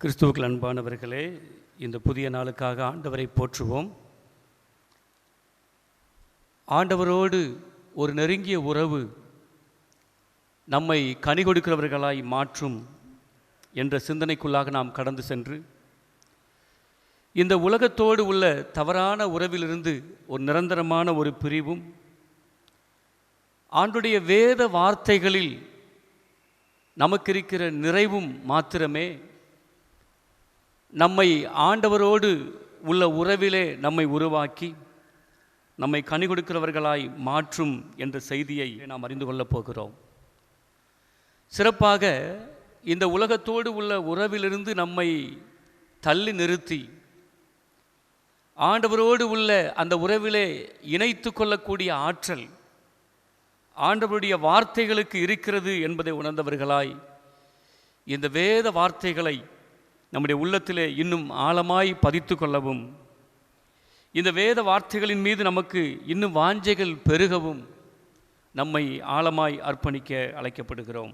கிறிஸ்துவுக்கள் அன்பானவர்களே இந்த புதிய நாளுக்காக ஆண்டவரை போற்றுவோம். ஆண்டவரோடு ஒரு நெருங்கிய உறவு நம்மை கனி கொடுக்கிறவர்களாய் மாற்றும் என்ற சிந்தனைக்குள்ளாக நாம் கடந்து சென்று இந்த உலகத்தோடு உள்ள தவறான உறவிலிருந்து ஒரு நிரந்தரமான ஒரு பிரிவும் ஆண்டுடைய வேத வார்த்தைகளில் நமக்கு இருக்கிற நிறைவும் மாத்திரமே நம்மை ஆண்டவரோடு உள்ள உறவிலே நம்மை உருவாக்கி நம்மை கனி கொடுக்கிறவர்களாய் மாற்றும் என்ற செய்தியை நாம் அறிந்து கொள்ளப் போகிறோம். சிறப்பாக இந்த உலகத்தோடு உள்ள உறவிலிருந்து நம்மை தள்ளி நிறுத்தி ஆண்டவரோடு உள்ள அந்த உறவிலே இணைத்து கொள்ளக்கூடிய ஆற்றல் ஆண்டவருடைய வார்த்தைகளுக்கு இருக்கிறது என்பதை உணர்ந்தவர்களாய் இந்த வேத வார்த்தைகளை நம்முடைய உள்ளத்திலே இன்னும் ஆழமாய் பதித்து கொள்ளவும் இந்த வேத வார்த்தைகளின் மீது நமக்கு இன்னும் வாஞ்சைகள் பெருகவும் நம்மை ஆழமாய் அர்ப்பணிக்க அழைக்கப்படுகிறோம்.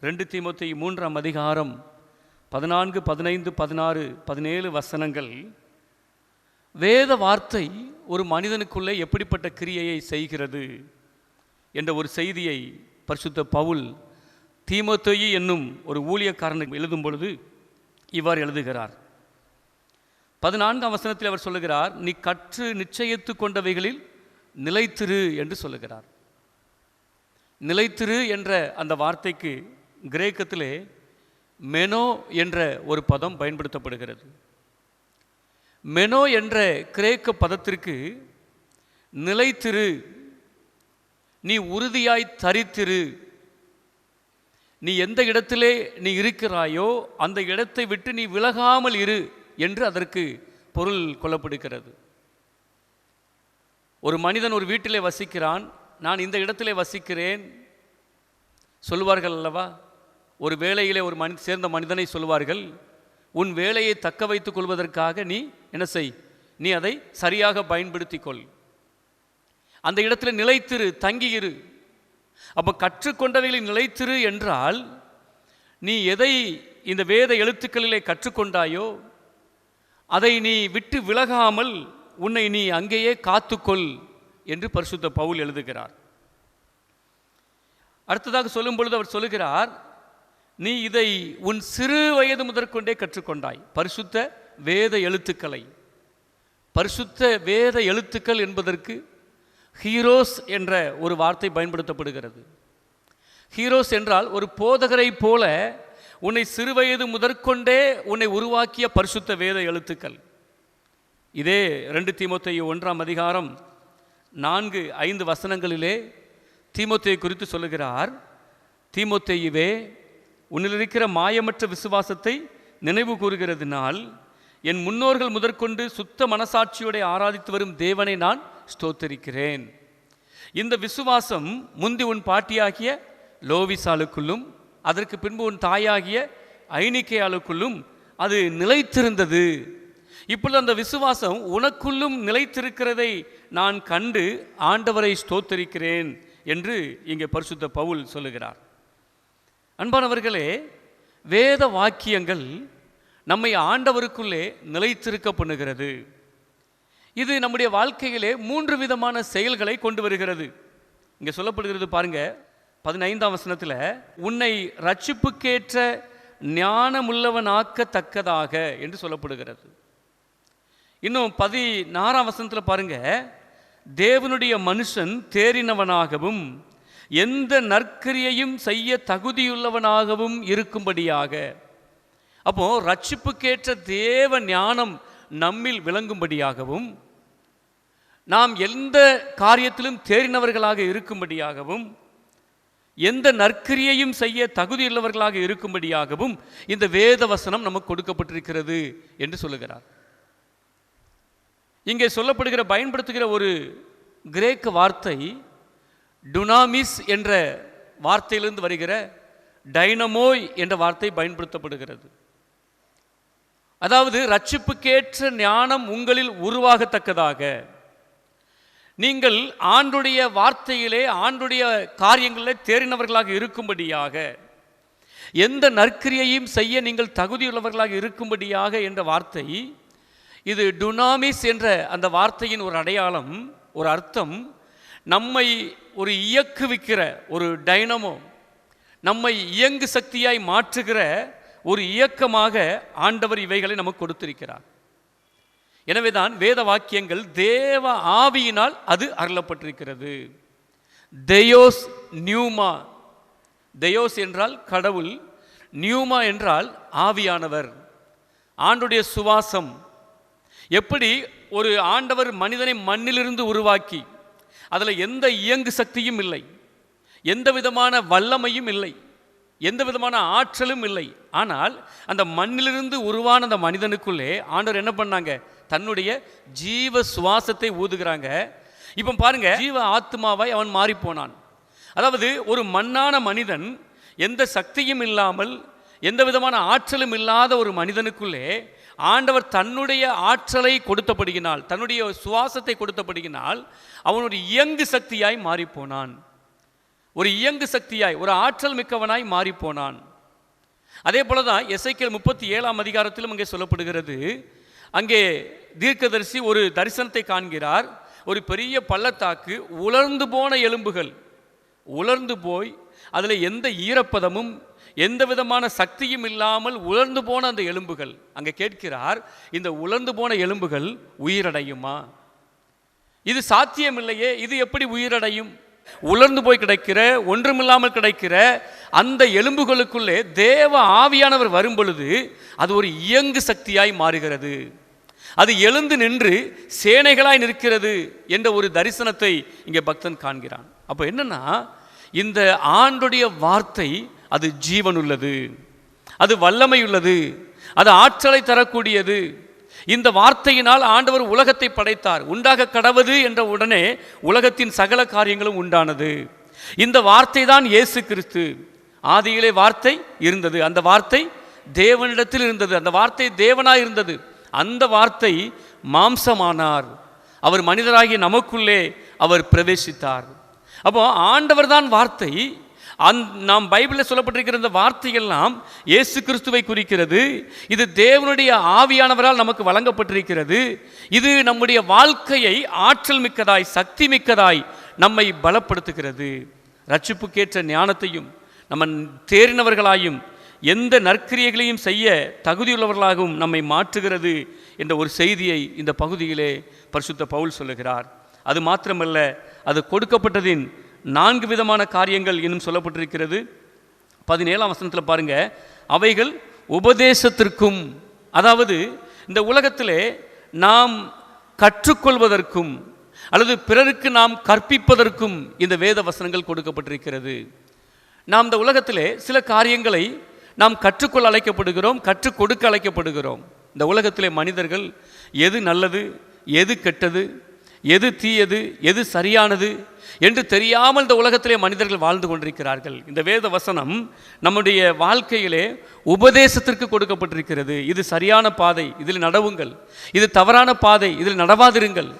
ரெண்டு தீமத்தை மூன்றாம் அதிகாரம் பதினான்கு பதினைந்து பதினாறு பதினேழு வசனங்கள். வேத வார்த்தை ஒரு மனிதனுக்குள்ளே எப்படிப்பட்ட கிரியையை செய்கிறது என்ற ஒரு செய்தியை பரிசுத்த பவுல் தீமோத்தேயு என்னும் ஒரு ஊழியக்காரனுக்கு எழுதும் பொழுது இவ்வாறு எழுதுகிறார். பதினான்காம் வசனத்தில் அவர் சொல்லுகிறார் நீ கற்று நிச்சயித்து கொண்டவைகளில் நிலைத்திரு என்று சொல்லுகிறார். நிலைத்திரு என்ற அந்த வார்த்தைக்கு கிரேக்கத்திலே மெனோ என்ற ஒரு பதம் பயன்படுத்தப்படுகிறது. மெனோ என்ற கிரேக்க பதத்திற்கு நிலைத்திரு நீ உறுதியாய் தரித்திரு நீ எந்த இடத்திலே நீ இருக்கிறாயோ அந்த இடத்தை விட்டு நீ விலகாமல் இரு என்று அதற்கு பொருள் கொல்லப்படுகிறது ஒரு மனிதன் ஒரு வீட்டிலே வசிக்கிறான் நான் இந்த இடத்திலே வசிக்கிறேன் சொல்வார்கள் அல்லவா? ஒரு வேலையிலே ஒரு மனி சேர்ந்த மனிதனை சொல்வார்கள் உன் வேலையை தக்க வைத்துக் கொள்வதற்காக நீ என்ன செய்? நீ அதை சரியாக பயன்படுத்திக் கொள். அந்த இடத்துல நிலைத்திரு தங்கியிரு. அப்போ கற்றுக்கொண்டவைகளில் நிலைத்திரு என்றால் நீ எதை இந்த வேத எழுத்துக்களிலே கற்றுக்கொண்டாயோ அதை நீ விட்டு விலகாமல் உன்னை நீ அங்கேயே காத்துக்கொள் என்று பரிசுத்த பவுல் எழுதுகிறார். அடுத்ததாக சொல்லும் பொழுது அவர் சொல்லுகிறார் நீ இதை உன் சிறு வயது முதற்கொண்டே கற்றுக்கொண்டாய். பரிசுத்த வேத எழுத்துக்களை. பரிசுத்த வேத எழுத்துக்கள் என்பதற்கு ஹீரோஸ் என்ற ஒரு வார்த்தை பயன்படுத்தப்படுகிறது. ஹீரோஸ் என்றால் ஒரு போதகரை போல உன்னை சிறுவயது முதற்கொண்டே உன்னை உருவாக்கிய பரிசுத்த வேத எழுத்துக்கள். இதே ரெண்டு தீமோத்தேயு ஒன்றாம் அதிகாரம் நான்கு ஐந்து வசனங்களிலே தீமோத்தையை குறித்து சொல்லுகிறார். தீமோத்தேயுவே உன்னில் இருக்கிற மாயமற்ற விசுவாசத்தை நினைவு கூறுகிறதுனால் என் முன்னோர்கள் முதற்கொண்டு சுத்த மனசாட்சியோட ஆராதித்து வரும் தேவனை நான் ஸ்தோத்தரிக்கிறேன். இந்த விசுவாசம் முந்தி உன் பாட்டியாகிய லோவிசாளுக்குள்ளும் அதற்கு பின்பு உன் தாயாகிய ஐனிக்கையாளுக்குள்ளும் அது நிலைத்திருந்தது. இப்பொழுது அந்த விசுவாசம் உனக்குள்ளும் நிலைத்திருக்கிறதை நான் கண்டு ஆண்டவரை ஸ்தோத்தரிக்கிறேன் என்று இங்கே பரிசுத்த பவுல் சொல்லுகிறார். அன்பானவர்களே வேத வாக்கியங்கள் நம்மை ஆண்டவருக்குள்ளே நிலைத்திருக்க பண்ணுகிறது. இது நம்முடைய வாழ்க்கையிலே மூன்று விதமான செயல்களை கொண்டு வருகிறது. இங்கே சொல்லப்படுகிறது பாருங்க பதினைந்தாம் வசனத்தில் உன்னை ரட்சிப்புக்கேற்ற ஞானமுள்ளவனாக்கத்தக்கதாக என்று சொல்லப்படுகிறது. இன்னும் பதினாறாம் வசனத்தில் பாருங்க தேவனுடைய மனுஷன் தேறினவனாகவும் எந்த நற்கரியையும் செய்ய தகுதியுள்ளவனாகவும் இருக்கும்படியாக. அப்போ ரட்சிப்புக்கேற்ற தேவ ஞானம் நம்மில் விளங்கும்படியாகவும் நாம் எந்த காரியத்திலும் தேறினவர்களாக இருக்கும்படியாகவும் எந்த நற்கிரியையும் செய்ய தகுதியுள்ளவர்களாக இருக்கும்படியாகவும் இந்த வேத வசனம் நமக்கு கொடுக்கப்பட்டிருக்கிறது என்று சொல்லுகிறார். இங்கே சொல்லப்படுகிற பயன்படுத்துகிற ஒரு கிரேக்க வார்த்தை டுனாமிஸ் என்ற வார்த்தையிலிருந்து வருகிற டைனமோய் என்ற வார்த்தை பயன்படுத்தப்படுகிறது. அதாவது ரட்சிப்புக்கேற்ற ஞானம் உங்களில் உருவாகத்தக்கதாக. நீங்கள் ஆண்டுடைய வார்த்தையிலே ஆண்டுடைய காரியங்களிலே தேறினவர்களாக இருக்கும்படியாக எந்த நற்கிரியையும் செய்ய நீங்கள் தகுதியுள்ளவர்களாக இருக்கும்படியாக என்ற வார்த்தை இது டுனாமிஸ் என்ற அந்த வார்த்தையின் ஒரு அடையாளம் ஒரு அர்த்தம். நம்மை ஒரு இயக்குவிக்கிற ஒரு டைனமோ நம்மை இயங்கு சக்தியாய் மாற்றுகிற ஒரு இயக்கமாக ஆண்டவர் இவைகளை நமக்கு கொடுத்திருக்கிறார். எனவேதான் வேத வாக்கியங்கள் தேவ ஆவியினால் அது அருளப்பட்டிருக்கிறது. தெயோஸ் நியூமா தெயோஸ் என்றால் கடவுள் நியூமா என்றால் ஆவியானவர் ஆண்டுடைய சுவாசம். எப்படி ஒரு ஆண்டவர் மனிதனை மண்ணிலிருந்து உருவாக்கி அதில் எந்த இயங்கு சக்தியும் இல்லை எந்த விதமான வல்லமையும் இல்லை எந்த விதமான ஆற்றலும் இல்லை. ஆனால் அந்த மண்ணிலிருந்து உருவான அந்த மனிதனுக்குள்ளே ஆண்டவர் என்ன பண்ணாங்க? தன்னுடைய ஜீவ சுவாசத்தை ஊதுகிறாங்க. இப்போ பாருங்க ஜீவ ஆத்மாவாய் அவன் மாறிப்போனான். அதாவது ஒரு மண்ணான மனிதன் எந்த சக்தியும் இல்லாமல் எந்த விதமான ஆற்றலும் இல்லாத ஒரு மனிதனுக்குள்ளே ஆண்டவர் தன்னுடைய ஆற்றலை கொடுத்தபடியினால் தன்னுடைய சுவாசத்தை கொடுத்தபடியினால் அவனுடைய இயங்கு சக்தியாய் மாறிப்போனான். ஒரு இயங்கு சக்தியாய் ஒரு ஆற்றல் மிக்கவனாய் மாறிப்போனான். அதே போல தான் எஸ்ஐக்கியல் முப்பத்தி ஏழாம் அதிகாரத்திலும் அங்கே சொல்லப்படுகிறது. அங்கே தீர்க்கதரிசி ஒரு தரிசனத்தை காண்கிறார். ஒரு பெரிய பள்ளத்தாக்கு உலர்ந்து போன எலும்புகள். உலர்ந்து போய் அதில் எந்த ஈரப்பதமும் எந்த விதமான சக்தியும் இல்லாமல் உலர்ந்து போன அந்த எலும்புகள். அங்கே கேட்கிறார் இந்த உலர்ந்து போன எலும்புகள் உயிரடையுமா? இது சாத்தியமில்லையே இது எப்படி உயிரடையும்? உலர்ந்து போய் கிடைக்கிற ஒன்றுமில்லாமல் கிடைக்கிற அந்த எலும்புகளுக்குள்ளே தேவ ஆவியானவர் வரும் பொழுது அது ஒரு இயங்கு சக்தியாய் மாறுகிறது. அது எழுந்து நின்று சேனைகளாய் நிற்கிறது என்ற ஒரு தரிசனத்தை இங்கே பக்தன் காண்கிறான். அப்போ என்னன்னா இந்த ஆண்டுடைய வார்த்தை அது ஜீவனுள்ளது அது வல்லமை உள்ளது அது ஆற்றலை தரக்கூடியது இந்த வார்த்தையினால் ஆண்டவர் உலகத்தை படைத்தார். உண்டாக கடவது என்ற உடனே உலகத்தின் சகல காரியங்களும் உண்டானது. இந்த வார்த்தை தான் இயேசு கிறிஸ்து. ஆதியிலே வார்த்தை இருந்தது. அந்த வார்த்தை தேவனிடத்தில் இருந்தது. அந்த வார்த்தை தேவனாக இருந்தது. அந்த வார்த்தை மாம்சமானார். அவர் மனிதராகிய நமக்குள்ளே அவர் பிரவேசித்தார். அப்போ ஆண்டவர் தான் வார்த்தை. அந் நாம் பைபிளில் சொல்லப்பட்டிருக்கிற இந்த வார்த்தையெல்லாம் இயேசு கிறிஸ்துவை குறிக்கிறது. இது தேவனுடைய ஆவியானவரால் நமக்கு வழங்கப்பட்டிருக்கிறது. இது நம்முடைய வாழ்க்கையை ஆற்றல் மிக்கதாய் சக்தி மிக்கதாய் நம்மை பலப்படுத்துகிறது. ரட்சிப்புக்கேற்ற ஞானத்தையும் நம்ம தேறினவர்களாயும் எந்த நற்கிரியைகளையும் செய்ய தகுதியுள்ளவர்களாகவும் நம்மை மாற்றுகிறது என்ற ஒரு செய்தியை இந்த பகுதியிலே பரிசுத்த பவுல் சொல்லுகிறார். அது மாத்திரமல்ல அது கொடுக்கப்பட்டதின் நான்கு விதமான காரியங்கள் இன்னும் சொல்லப்பட்டிருக்கிறது. பதினேழாம் வசனத்தில் பாருங்க. அவைகள் உபதேசத்திற்கும் அதாவது இந்த உலகத்திலே நாம் கற்றுக்கொள்வதற்கும் அல்லது பிறருக்கு நாம் கற்பிப்பதற்கும் இந்த வேத வசனங்கள் கொடுக்கப்பட்டிருக்கிறது. நாம் இந்த உலகத்திலே சில காரியங்களை நாம் கற்றுக்கொள்ள அழைக்கப்படுகிறோம் கற்றுக் கொடுக்க அழைக்கப்படுகிறோம். இந்த உலகத்திலே மனிதர்கள் எது நல்லது எது கெட்டது எது தீயது எது சரியானது என்று தெரியாமல் இந்த உலகத்திலே மனிதர்கள் வாழ்ந்து கொண்டிருக்கிறார்கள். இந்த வேத வசனம் நம்முடைய வாழ்க்கையிலே உபதேசத்திற்கு கொடுக்கப்பட்டிருக்கிறது. இது சரியான பாதை இதில் நடவுங்கள். இது தவறான பாதை இதில் நடவாதிருங்கள்.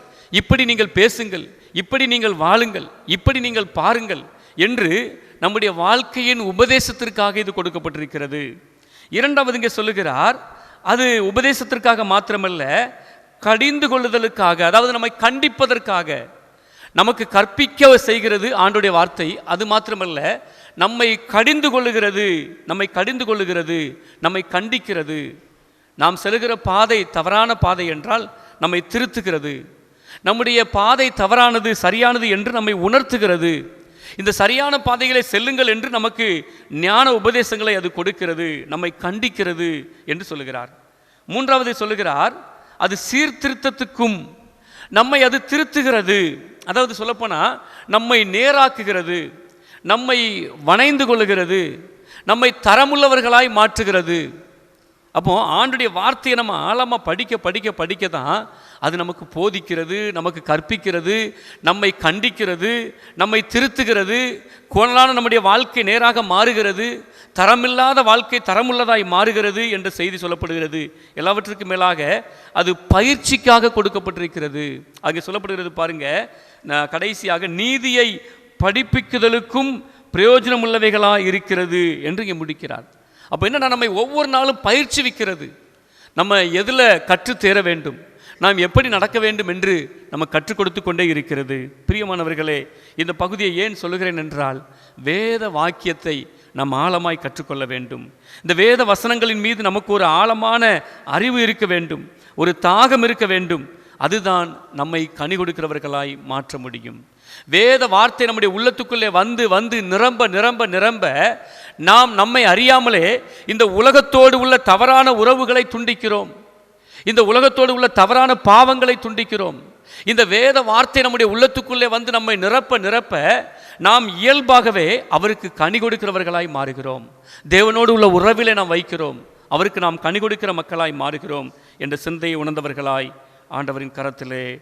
இப்படி நீங்கள் பேசுங்கள் இப்படி நீங்கள் வாழுங்கள் இப்படி நீங்கள் பாருங்கள் என்று நம்முடைய வாழ்க்கையின் உபதேசத்திற்காக இது கொடுக்கப்பட்டிருக்கிறது. இரண்டாவது இங்கே சொல்லுகிறார் அது உபதேசத்திற்காக மாத்திரமல்ல கடிந்து கொள்ளுதலுக்காக அதாவது நம்மை கண்டிப்பதற்காக நமக்கு கற்பிக்க செய்கிறது ஆண்டுடைய வார்த்தை. அது மாத்திரமல்ல நம்மை கடிந்து கொள்ளுகிறது நம்மை கடிந்து கொள்ளுகிறது நம்மை கண்டிக்கிறது. நாம் செல்கிற பாதை தவறான பாதை என்றால் நம்மை திருத்துகிறது. நம்முடைய பாதை தவறானது சரியானது என்று நம்மை உணர்த்துகிறது. இந்த சரியான பாதைகளை செல்லுங்கள் என்று நமக்கு ஞான உபதேசங்களை அது கொடுக்கிறது நம்மை கண்டிக்கிறது என்று சொல்லுகிறார். மூன்றாவது சொல்லுகிறார் அது சீர்திருத்தத்துக்கும் நம்மை அது திருத்துகிறது. அதாவது சொல்லப்போனால் நம்மை நேராக்குகிறது நம்மை வணைந்து கொள்ளுகிறது நம்மை தரமுள்ளவர்களாய் மாற்றுகிறது. அப்போ ஆண்டுடைய வார்த்தையை நம்ம ஆழமாக படிக்க படிக்க படிக்க தான் அது நமக்கு போதிக்கிறது நமக்கு கற்பிக்கிறது நம்மை கண்டிக்கிறது நம்மை திருத்துகிறது கோணலான நம்முடைய வாழ்க்கை நேராக மாறுகிறது தரமில்லாத வாழ்க்கை தரமுள்ளதாய் மாறுகிறது என்ற செய்தி சொல்லப்படுகிறது. எல்லாவற்றுக்கும் மேலாக அது பயிற்சிக்காக கொடுக்கப்பட்டிருக்கிறது. அங்கே சொல்லப்படுகிறது பாருங்க நான் கடைசியாக நீதியை படிப்பிக்குதலுக்கும் பிரயோஜனமுள்ளவைகளாக இருக்கிறது என்று இங்கே முடிக்கிறார். அப்போ என்னென்னா நம்மை ஒவ்வொரு நாளும் பயிற்சி விற்கிறது நம்ம எதில் கற்றுத்தேர வேண்டும்? நாம் எப்படி நடக்க வேண்டும் என்று நம்ம கற்றுக் கொடுத்து கொண்டே இருக்கிறது. பிரியமானவர்களே இந்த பகுதியை ஏன் சொல்லுகிறேன் என்றால் வேத வாக்கியத்தை நாம் ஆழமாய் கற்றுக்கொள்ள வேண்டும். இந்த வேத வசனங்களின் மீது நமக்கு ஒரு ஆழமான அறிவு இருக்க வேண்டும். ஒரு தாகம் இருக்க வேண்டும். அதுதான் நம்மை கனி கொடுக்கிறவர்களாய் மாற்ற முடியும். வேத வார்த்தை நம்முடைய உள்ளத்துக்குள்ளே வந்து வந்து நிரம்ப நிரம்ப நிரம்ப நாம் நம்மை அறியாமலே இந்த உலகத்தோடு உள்ள தவறான உறவுகளை துண்டிக்கிறோம். இந்த உலகத்தோடு உள்ள தவறான பாவங்களை துண்டிக்கிறோம். இந்த வேத வார்த்தை நம்முடைய உள்ளத்துக்குள்ளே வந்து நம்மை நிரப்ப நிரப்ப நாம் இயல்பாகவே அவருக்கு கனி கொடுக்கிறவர்களாய் மாறுகிறோம். தேவனோடு உள்ள உறவிலே நாம் வைக்கிறோம். அவருக்கு நாம் கனி கொடுக்கிற மக்களாய் மாறுகிறோம் என்ற சிந்தையை உணர்ந்தவர்களாய் ஆண்டவரின் கரத்திலே